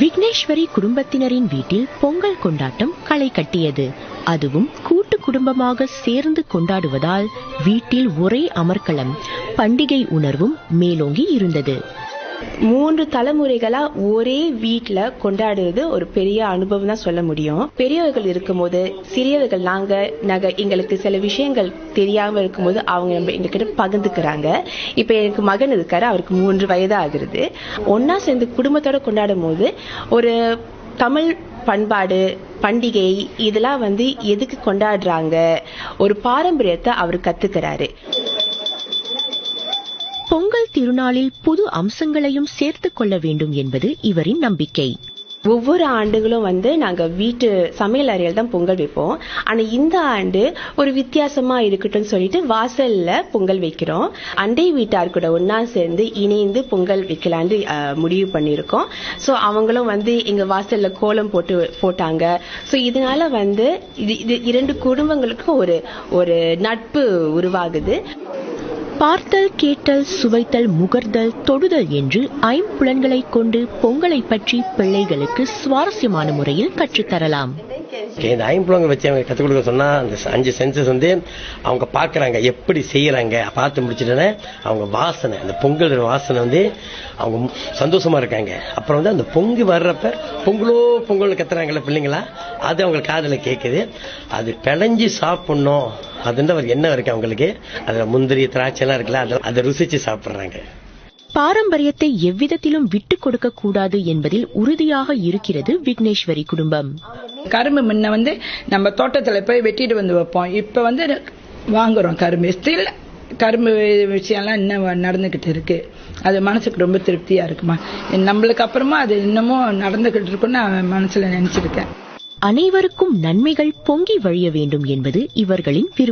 விக்னேஸ்வரி குடும்பத்தினரின் வீட்டில் பொங்கல் கொண்டாட்டம் களை கட்டியது. அதுவும் கூட்டு குடும்பமாக சேர்ந்து கொண்டாடுவதால் வீட்டில் ஒரே அமர்க்களம் பண்டிகை உணர்வும் மேலோங்கி இருந்தது. மூன்று தலைமுறைகளா ஒரே வீட்டுல கொண்டாடுறது ஒரு பெரிய அனுபவம் தான் சொல்ல முடியும். பெரியவர்கள் இருக்கும்போது சிறியவர்கள் நாங்க நாங்க எங்களுக்கு சில விஷயங்கள் தெரியாம இருக்கும்போது அவங்க நம்ம எங்ககிட்ட பகிர்ந்துக்கிறாங்க. இப்ப எனக்கு மகன் இருக்காரு அவருக்கு மூன்று வயது ஆகுறது ஒன்னா சேர்ந்து குடும்பத்தோட கொண்டாடும் போது ஒரு தமிழ் பண்பாடு பண்டிகை இதெல்லாம் வந்து எதுக்கு கொண்டாடுறாங்க? ஒரு பாரம்பரியத்தை அவர் கத்துக்கிறாரு. பொங்கல் திருநாளில் புது அம்சங்களையும் சேர்த்துக் கொள்ள வேண்டும் என்பது இவரின் நம்பிக்கை. ஒவ்வொரு ஆண்டுகளும் வந்து நாங்க வீட்டு சமையல் அறையில் தான் பொங்கல் வைப்போம். ஆனா இந்த ஆண்டு ஒரு வித்தியாசமா இருக்கட்டும் சொல்லிட்டு வாசல்ல பொங்கல் வைக்கிறோம். அண்டை வீட்டார் கூட ஒன்னா சேர்ந்து இணைந்து பொங்கல் வைக்கலான்னு முடிவு பண்ணியிருக்கோம். சோ அவங்களும் வந்து எங்க வாசல்ல கோலம் போட்டு போட்டாங்க. சோ இதனால வந்து இது இது இரண்டு குடும்பங்களுக்கும் ஒரு ஒரு நட்பு உருவாகுது. பார்த்தல் கேட்டல் சுவைத்தல் முகர்தல் தொடுதல் என்று ஐம்புலன்களைக் கொண்டு பொங்கலை பற்றி பிள்ளைகளுக்கு சுவாரஸ்யமான முறையில் கற்றுத்தரலாம். இந்த ஐம்புலங்க வச்சு அவங்க கற்றுக் கொடுக்க சொன்னா அந்த அஞ்சு சென்சஸ் வந்து அவங்க பார்க்கறாங்க. எப்படி செய்யறாங்க? பார்த்து முடிச்சிட்டோன்னே அவங்க வாசனை அந்த பொங்கல் வாசனை வந்து அவங்க சந்தோஷமா இருக்காங்க. அப்புறம் வந்து அந்த பொங்கி வர்றப்ப பொங்கலோ பொங்கல் கத்துறாங்கல்ல பிள்ளைங்களா? அது அவங்க காதுல கேட்குது அது பிழைஞ்சு சாப்பிடணும். அதுன்ற ஒரு எண்ணம் இருக்கு அவங்களுக்கு. அதுல முந்திரி திராட்சை எல்லாம் இருக்குல்ல அதை அதை ருசிச்சு சாப்பிடுறாங்க. பாரம்பரியத்தை எவ்விதத்திலும் விட்டுக் கொடுக்க கூடாது என்பதில் உறுதியாக இருக்கிறது விக்னேஸ்வரி குடும்பம். கரும்பு முன்ன வந்து நம்ம தோட்டத்துல போய் வெட்டிட்டு வந்து வைப்போம். இப்போ வந்து வாங்குறோம் கரும்பு. ஸ்டில் கரும்பு விஷயம்லாம் இன்னும் நடந்துகிட்டு இருக்கு. அது மனசுக்கு ரொம்ப திருப்தியா இருக்குமா? நம்மளுக்கு அப்புறமா அது இன்னமும் நடந்துகிட்டு இருக்குன்னு நான் மனசுல நினைச்சிருக்கேன். அனைவருக்கும் நன்மைகள் பொங்கி வழிய வேண்டும் என்பது இவர்களின் விருப்பம்.